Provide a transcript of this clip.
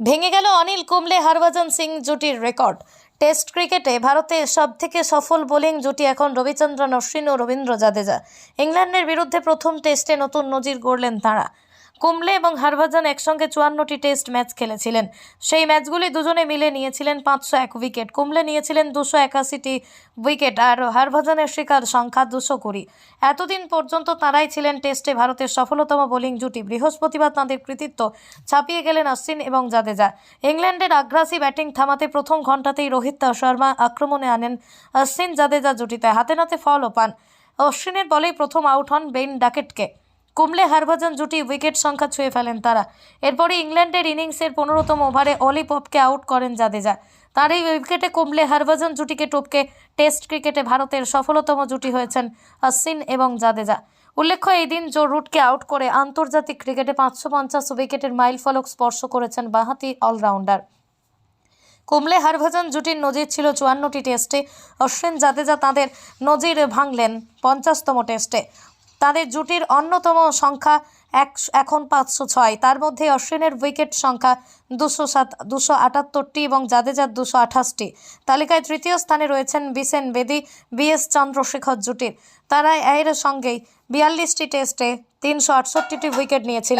ভেঙে গেল অনিল কুম্বলে, হরভজন সিং জুটির রেকর্ড। টেস্ট ক্রিকেটে ভারতের সবথেকে সফল বোলিং জুটি এখন রবিচন্দ্রন, অশ্বিন ও রবীন্দ্র জাদেজা। ইংল্যান্ডের বিরুদ্ধে প্রথম টেস্টে নতুন নজির গড়লেন তাঁরা। কুম্বলে এবং হরভজন একসঙ্গে চুয়ান্নটি টেস্ট ম্যাচ খেলেছিলেন। সেই ম্যাচগুলি দুজনে মিলে নিয়েছিলেন পাঁচশো এক উইকেট। কুমলে নিয়েছিলেন দুশো একাশিটি উইকেট আর হরভজনের শিকার সংখ্যা দুশো কুড়ি। এতদিন পর্যন্ত তাঁরাই ছিলেন টেস্টে ভারতের সফলতম বোলিং জুটি। বৃহস্পতিবার তাঁদের কৃতিত্ব ছাপিয়ে গেলেন অশ্বিন এবং জাদেজা। ইংল্যান্ডের আগ্রাসী ব্যাটিং থামাতে প্রথম ঘণ্টাতেই রোহিত শর্মা আক্রমণে আনেন অশ্বিন জাদেজা জুটিতে। হাতে নাতে ফলও পান। অশ্বিনের বলেই প্রথম আউট হন বেইন ডাকেটকে। কুমলে হরভজন জুটি উইকেট সংখ্যা ছুঁয়ে ফেলেন তারা। এরপরে ইংল্যান্ডের ইনিংসের পনেরোতম ওভারে অলি পপকে আউট করেন জাদেজা। তার এই উইকেটে কুমলে হরভজন জুটিকে টপকে টেস্ট ক্রিকেটে ভারতের সফলতম জুটি হয়েছেন অশ্বিন এবং জাদেজা। উল্লেখ্য, এই দিন জো রুটকে আউট করে আন্তর্জাতিক ক্রিকেটে পাঁচশো পঞ্চাশ উইকেটের মাইল ফলক স্পর্শ করেছেন বাঁহাতি অলরাউন্ডার। কুমলে হরভজন জুটির নজির ছিল চুয়ান্নটি টেস্টে। অশ্বিন জাদেজা তাদের নজির ভাঙলেন পঞ্চাশতম টেস্টে। তাদের জুটির অন্যতম সংখ্যা এক, এখন পাঁচশো ছয়। তার মধ্যে অশ্বিনের উইকেট সংখ্যা দুশো সাত, দুশো আটাত্তরটি এবং জাদেজার দুশো আঠাশটি। তালিকায় তৃতীয় স্থানে রয়েছেন বিসেন বেদি, বিএস চন্দ্রশেখর জুটির। তারা এর সঙ্গেই বিয়াল্লিশটি টেস্টে তিনশো আটষট্টিটি উইকেট নিয়েছিলেন।